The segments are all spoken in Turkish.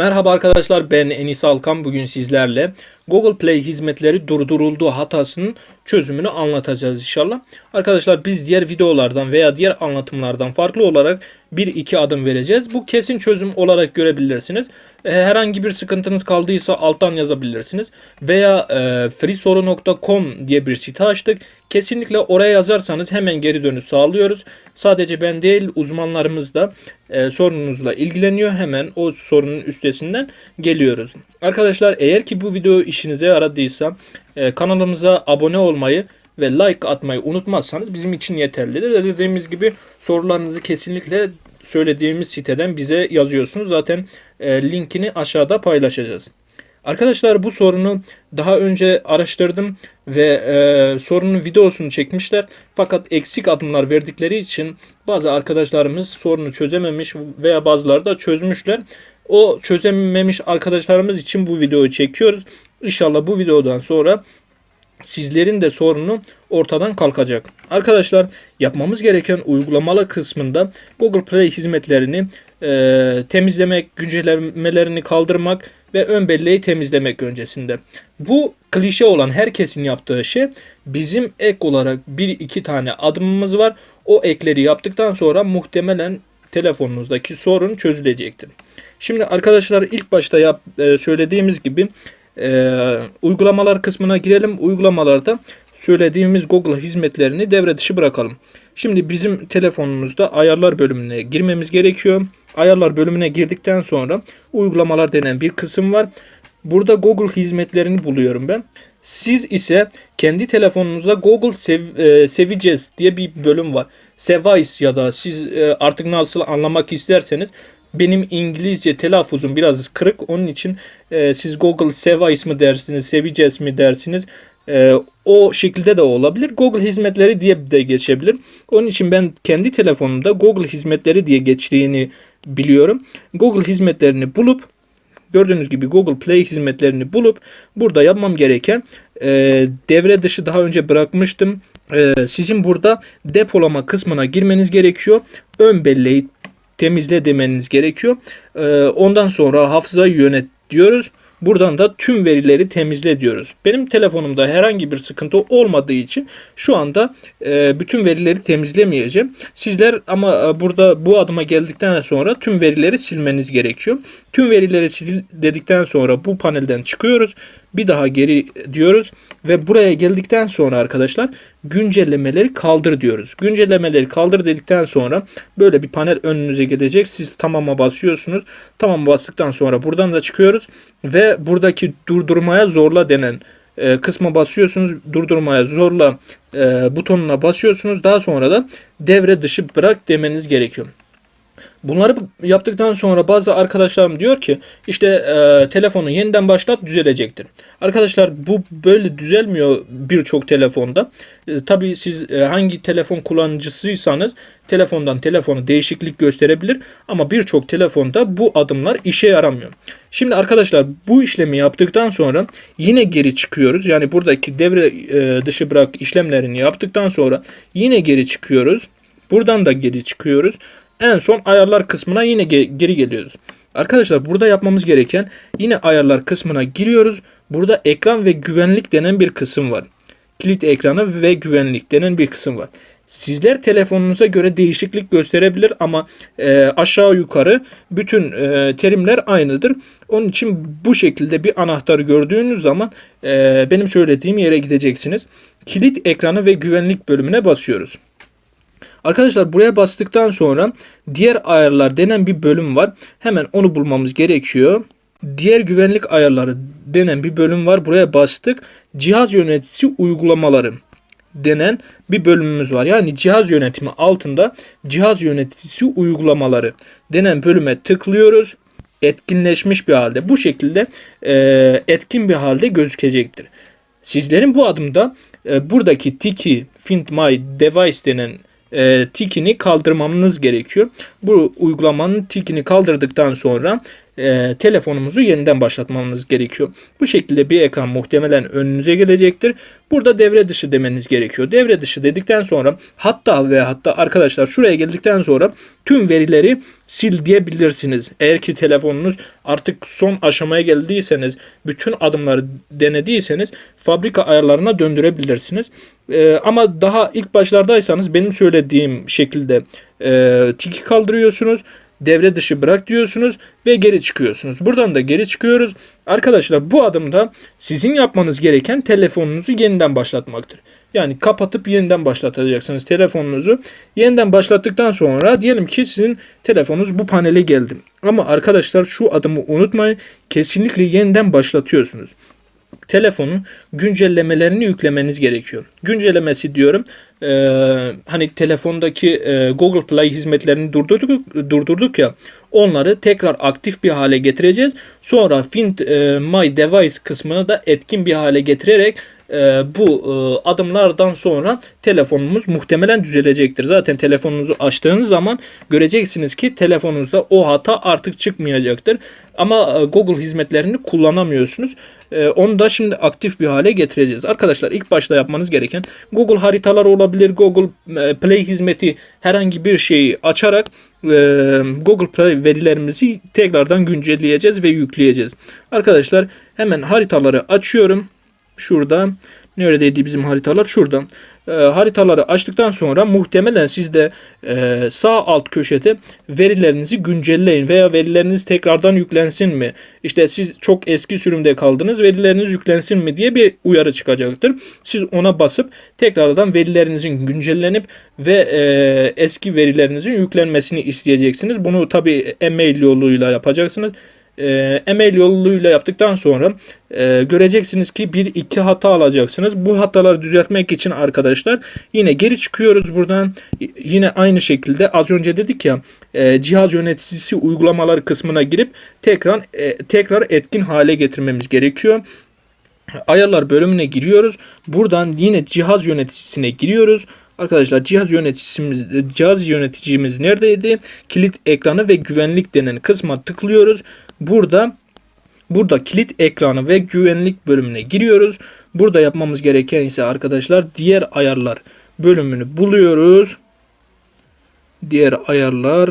Merhaba arkadaşlar ben Enis Alkan. Bugün sizlerle Google Play hizmetleri durduruldu hatasının çözümünü anlatacağız inşallah. Arkadaşlar biz diğer videolardan veya diğer anlatımlardan farklı olarak 1-2 adım vereceğiz. Bu kesin çözüm olarak görebilirsiniz. E, Herhangi bir sıkıntınız kaldıysa alttan yazabilirsiniz. Veya e, freesoru.com diye bir site açtık. Kesinlikle oraya yazarsanız hemen geri dönüş sağlıyoruz. Sadece ben değil uzmanlarımız da e, sorununuzla ilgileniyor. Hemen o sorunun üstesinden geliyoruz. Arkadaşlar eğer ki bu video işinize yaradıysa e, kanalımıza abone olmayı ve like atmayı unutmazsanız bizim için yeterlidir. Dediğimiz gibi sorularınızı kesinlikle söylediğimiz siteden bize yazıyorsunuz. Zaten e, linkini aşağıda paylaşacağız. Arkadaşlar bu sorunu daha önce araştırdım ve e, sorunun videosunu çekmişler. Fakat eksik adımlar verdikleri için bazı arkadaşlarımız sorunu çözememiş veya bazıları da çözmüşler. O çözememiş arkadaşlarımız için bu videoyu çekiyoruz. İnşallah bu videodan sonra sizlerin de sorunu ortadan kalkacak. Arkadaşlar yapmamız gereken uygulamalar kısmında Google Play hizmetlerini e, temizlemek, güncellemelerini kaldırmak ve ön belleği temizlemek öncesinde. Bu klişe olan herkesin yaptığı şey bizim ek olarak bir iki tane adımımız var. O ekleri yaptıktan sonra muhtemelen telefonunuzdaki sorun çözülecektir. Şimdi arkadaşlar ilk başta yap, e, söylediğimiz gibi e, uygulamalar kısmına girelim. Uygulamalarda söylediğimiz Google hizmetlerini devre dışı bırakalım. Şimdi bizim telefonumuzda ayarlar bölümüne girmemiz gerekiyor. Ayarlar bölümüne girdikten sonra uygulamalar denen bir kısım var. Burada Google hizmetlerini buluyorum ben. Siz ise kendi telefonunuzda Google sev, e, seveceğiz diye bir bölüm var. Sevice ya da siz e, artık nasıl anlamak isterseniz benim İngilizce telaffuzum biraz kırık. Onun için e, siz Google Sevice mi dersiniz, seveceğiz mi dersiniz. E, o şekilde de olabilir. Google hizmetleri diye de geçebilir. Onun için ben kendi telefonumda Google hizmetleri diye geçtiğini biliyorum. Google hizmetlerini bulup gördüğünüz gibi Google Play hizmetlerini bulup burada yapmam gereken e, devre dışı daha önce bırakmıştım. E, sizin burada depolama kısmına girmeniz gerekiyor. Ön belleği temizle demeniz gerekiyor. E, ondan sonra hafızayı yönet diyoruz. Buradan da tüm verileri temizle diyoruz. Benim telefonumda herhangi bir sıkıntı olmadığı için şu anda e, bütün verileri temizlemeyeceğim. Sizler ama e, burada bu adıma geldikten sonra tüm verileri silmeniz gerekiyor. Tüm verileri sil dedikten sonra bu panelden çıkıyoruz. Bir daha geri diyoruz ve buraya geldikten sonra arkadaşlar güncellemeleri kaldır diyoruz. Güncellemeleri kaldır dedikten sonra böyle bir panel önünüze gelecek. Siz tamama basıyorsunuz. Tamam bastıktan sonra buradan da çıkıyoruz ve buradaki durdurmaya zorla denen e, kısma basıyorsunuz. Durdurmaya zorla e, butonuna basıyorsunuz. Daha sonra da devre dışı bırak demeniz gerekiyor. Bunları yaptıktan sonra bazı arkadaşlarım diyor ki işte e, telefonu yeniden başlat düzelecektir. Arkadaşlar bu böyle düzelmiyor birçok telefonda. E, tabii siz e, hangi telefon kullanıcısıysanız telefondan telefona değişiklik gösterebilir ama birçok telefonda bu adımlar işe yaramıyor. Şimdi arkadaşlar bu işlemi yaptıktan sonra yine geri çıkıyoruz. Yani buradaki devre e, dışı bırak işlemlerini yaptıktan sonra yine geri çıkıyoruz. Buradan da geri çıkıyoruz. En son ayarlar kısmına yine ge- geri geliyoruz. Arkadaşlar burada yapmamız gereken yine ayarlar kısmına giriyoruz. Burada ekran ve güvenlik denen bir kısım var. Kilit ekranı ve güvenlik denen bir kısım var. Sizler telefonunuza göre değişiklik gösterebilir ama e, aşağı yukarı bütün e, terimler aynıdır. Onun için bu şekilde bir anahtarı gördüğünüz zaman e, benim söylediğim yere gideceksiniz. Kilit ekranı ve güvenlik bölümüne basıyoruz. Arkadaşlar buraya bastıktan sonra diğer ayarlar denen bir bölüm var. Hemen onu bulmamız gerekiyor. Diğer güvenlik ayarları denen bir bölüm var. Buraya bastık. Cihaz yöneticisi uygulamaları denen bir bölümümüz var. Yani cihaz yönetimi altında cihaz yöneticisi uygulamaları denen bölüme tıklıyoruz. Etkinleşmiş bir halde bu şekilde e, etkin bir halde gözükecektir. Sizlerin bu adımda e, buradaki tiki find my device denen e, tikini kaldırmamız gerekiyor. Bu uygulamanın tikini kaldırdıktan sonra e, telefonumuzu yeniden başlatmamız gerekiyor. Bu şekilde bir ekran muhtemelen önünüze gelecektir. Burada devre dışı demeniz gerekiyor. Devre dışı dedikten sonra hatta ve hatta arkadaşlar şuraya geldikten sonra tüm verileri sil diyebilirsiniz. Eğer ki telefonunuz artık son aşamaya geldiyseniz, bütün adımları denediyseniz fabrika ayarlarına döndürebilirsiniz. E, ama daha ilk başlardaysanız benim söylediğim şekilde e, tiki kaldırıyorsunuz devre dışı bırak diyorsunuz ve geri çıkıyorsunuz. Buradan da geri çıkıyoruz. Arkadaşlar bu adımda sizin yapmanız gereken telefonunuzu yeniden başlatmaktır. Yani kapatıp yeniden başlatacaksınız telefonunuzu. Yeniden başlattıktan sonra diyelim ki sizin telefonunuz bu panele geldi. Ama arkadaşlar şu adımı unutmayın. Kesinlikle yeniden başlatıyorsunuz telefonun güncellemelerini yüklemeniz gerekiyor. Güncellemesi diyorum e, hani telefondaki e, Google Play hizmetlerini durdurduk, durdurduk ya onları tekrar aktif bir hale getireceğiz. Sonra Find e, My Device kısmını da etkin bir hale getirerek e, bu e, adımlardan sonra telefonumuz muhtemelen düzelecektir. Zaten telefonunuzu açtığınız zaman göreceksiniz ki telefonunuzda o hata artık çıkmayacaktır. Ama e, Google hizmetlerini kullanamıyorsunuz. E, onu da şimdi aktif bir hale getireceğiz. Arkadaşlar ilk başta yapmanız gereken Google haritalar olabilir. Google e, Play hizmeti herhangi bir şeyi açarak e, Google Play verilerimizi tekrardan güncelleyeceğiz ve yükleyeceğiz. Arkadaşlar hemen haritaları açıyorum. Şurada neredeydi bizim haritalar? Şurada. E, haritaları açtıktan sonra muhtemelen siz de e, sağ alt köşede verilerinizi güncelleyin veya verileriniz tekrardan yüklensin mi? İşte siz çok eski sürümde kaldınız verileriniz yüklensin mi diye bir uyarı çıkacaktır. Siz ona basıp tekrardan verilerinizin güncellenip ve e, eski verilerinizin yüklenmesini isteyeceksiniz. Bunu tabi e-mail yoluyla yapacaksınız e, e-mail yoluyla yaptıktan sonra e, göreceksiniz ki bir iki hata alacaksınız. Bu hataları düzeltmek için arkadaşlar yine geri çıkıyoruz buradan. Yine aynı şekilde az önce dedik ya e, cihaz yöneticisi uygulamaları kısmına girip tekrar e, tekrar etkin hale getirmemiz gerekiyor. Ayarlar bölümüne giriyoruz. Buradan yine cihaz yöneticisine giriyoruz. Arkadaşlar cihaz yöneticimiz cihaz yöneticimiz neredeydi? Kilit ekranı ve güvenlik denen kısma tıklıyoruz. Burada burada kilit ekranı ve güvenlik bölümüne giriyoruz. Burada yapmamız gereken ise arkadaşlar diğer ayarlar bölümünü buluyoruz. Diğer ayarlar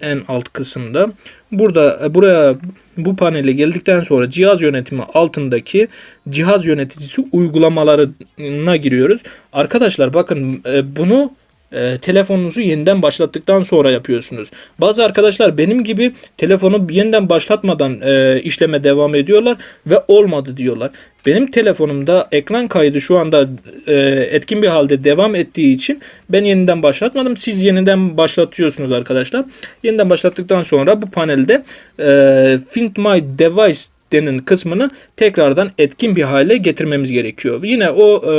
en alt kısımda. Burada e, buraya bu panele geldikten sonra cihaz yönetimi altındaki cihaz yöneticisi uygulamalarına giriyoruz. Arkadaşlar bakın e, bunu e, telefonunuzu yeniden başlattıktan sonra yapıyorsunuz. Bazı arkadaşlar benim gibi telefonu yeniden başlatmadan e, işleme devam ediyorlar ve olmadı diyorlar. Benim telefonumda ekran kaydı şu anda e, etkin bir halde devam ettiği için ben yeniden başlatmadım. Siz yeniden başlatıyorsunuz arkadaşlar. Yeniden başlattıktan sonra bu panelde e, Find My Device denen kısmını tekrardan etkin bir hale getirmemiz gerekiyor. Yine o e,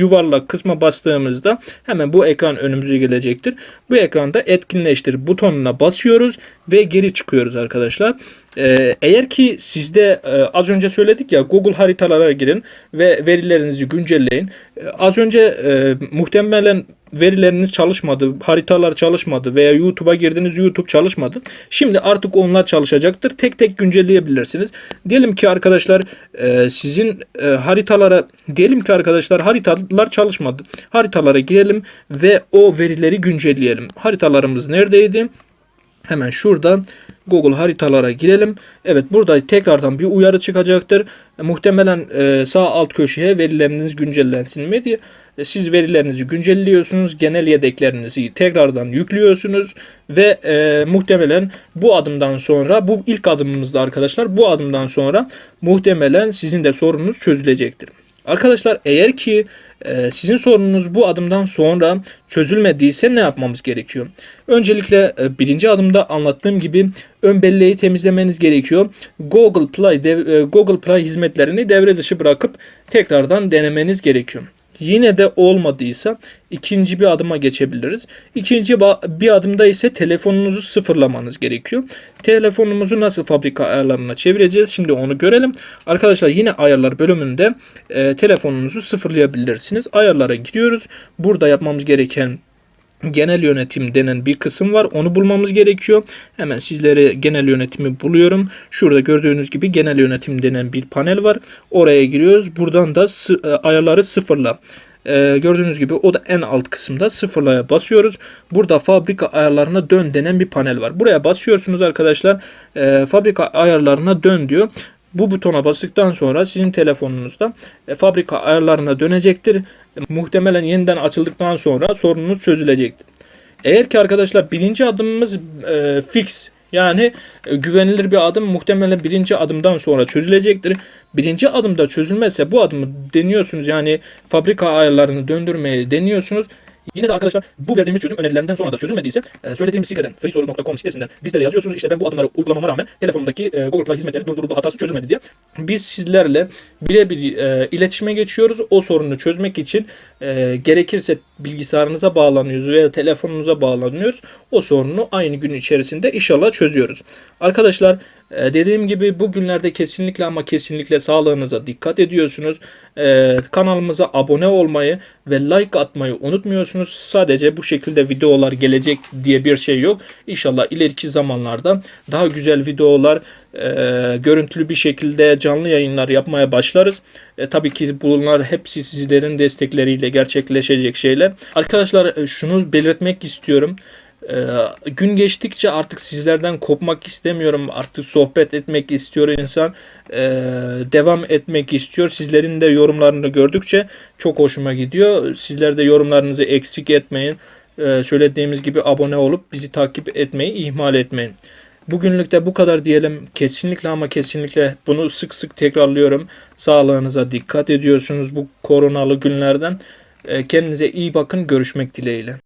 yuvarlak kısma bastığımızda hemen bu ekran önümüze gelecektir. Bu ekranda etkinleştir butonuna basıyoruz ve geri çıkıyoruz arkadaşlar. Ee, eğer ki sizde e, az önce söyledik ya Google haritalara girin ve verilerinizi güncelleyin. E, az önce e, muhtemelen verileriniz çalışmadı, haritalar çalışmadı veya YouTube'a girdiniz YouTube çalışmadı. Şimdi artık onlar çalışacaktır. Tek tek güncelleyebilirsiniz. Diyelim ki arkadaşlar e, sizin e, haritalara diyelim ki arkadaşlar haritalar çalışmadı. Haritalara girelim ve o verileri güncelleyelim. Haritalarımız neredeydi? Hemen şurada Google haritalara girelim. Evet burada tekrardan bir uyarı çıkacaktır. E, muhtemelen e, sağ alt köşeye verileriniz güncellensin mi diye. E, siz verilerinizi güncelliyorsunuz. Genel yedeklerinizi tekrardan yüklüyorsunuz. Ve muhtemelen bu adımdan sonra bu ilk adımımızda arkadaşlar bu adımdan sonra muhtemelen sizin de sorununuz çözülecektir. Arkadaşlar eğer ki e, sizin sorununuz bu adımdan sonra çözülmediyse ne yapmamız gerekiyor? Öncelikle e, birinci adımda anlattığım gibi ön belleği temizlemeniz gerekiyor. Google Play dev, e, Google Play hizmetlerini devre dışı bırakıp tekrardan denemeniz gerekiyor. Yine de olmadıysa ikinci bir adıma geçebiliriz. İkinci bir adımda ise telefonunuzu sıfırlamanız gerekiyor. Telefonumuzu nasıl fabrika ayarlarına çevireceğiz? Şimdi onu görelim. Arkadaşlar yine ayarlar bölümünde e, telefonunuzu sıfırlayabilirsiniz. Ayarlara giriyoruz. Burada yapmamız gereken genel yönetim denen bir kısım var. Onu bulmamız gerekiyor. Hemen sizlere genel yönetimi buluyorum. Şurada gördüğünüz gibi genel yönetim denen bir panel var. Oraya giriyoruz. Buradan da e, ayarları sıfırla. E, gördüğünüz gibi o da en alt kısımda sıfırlaya basıyoruz. Burada fabrika ayarlarına dön denen bir panel var. Buraya basıyorsunuz arkadaşlar. E, fabrika ayarlarına dön diyor. Bu butona bastıktan sonra sizin telefonunuzda e, fabrika ayarlarına dönecektir. Muhtemelen yeniden açıldıktan sonra sorununuz çözülecektir. Eğer ki arkadaşlar birinci adımımız e, fix yani e, güvenilir bir adım muhtemelen birinci adımdan sonra çözülecektir. Birinci adımda çözülmezse bu adımı deniyorsunuz yani fabrika ayarlarını döndürmeyi deniyorsunuz. Yine de arkadaşlar bu verdiğimiz çözüm önerilerinden sonra da çözülmediyse e, söylediğimiz siteden freesoru.com sitesinden bizlere yazıyorsunuz. İşte ben bu adımları uygulamama rağmen telefonumdaki e, Google Play hizmetleri durduruldu hatası çözülmedi diye. Biz sizlerle birebir e, iletişime geçiyoruz. O sorunu çözmek için e, gerekirse bilgisayarınıza bağlanıyoruz veya telefonunuza bağlanıyoruz. O sorunu aynı gün içerisinde inşallah çözüyoruz. Arkadaşlar e, dediğim gibi bugünlerde kesinlikle ama kesinlikle sağlığınıza dikkat ediyorsunuz. E, kanalımıza abone olmayı ve like atmayı unutmuyorsunuz. Sadece bu şekilde videolar gelecek diye bir şey yok. İnşallah ileriki zamanlarda daha güzel videolar, e, görüntülü bir şekilde canlı yayınlar yapmaya başlarız. E, tabii ki bunlar hepsi sizlerin destekleriyle gerçekleşecek şeyler. Arkadaşlar e, şunu belirtmek istiyorum. Ee, gün geçtikçe artık sizlerden kopmak istemiyorum. Artık sohbet etmek istiyor insan. Ee, devam etmek istiyor. Sizlerin de yorumlarını gördükçe çok hoşuma gidiyor. Sizler de yorumlarınızı eksik etmeyin. Ee, söylediğimiz gibi abone olup bizi takip etmeyi ihmal etmeyin. Bugünlük de bu kadar diyelim. Kesinlikle ama kesinlikle bunu sık sık tekrarlıyorum. Sağlığınıza dikkat ediyorsunuz bu koronalı günlerden. Ee, Kendinize iyi bakın. Görüşmek dileğiyle.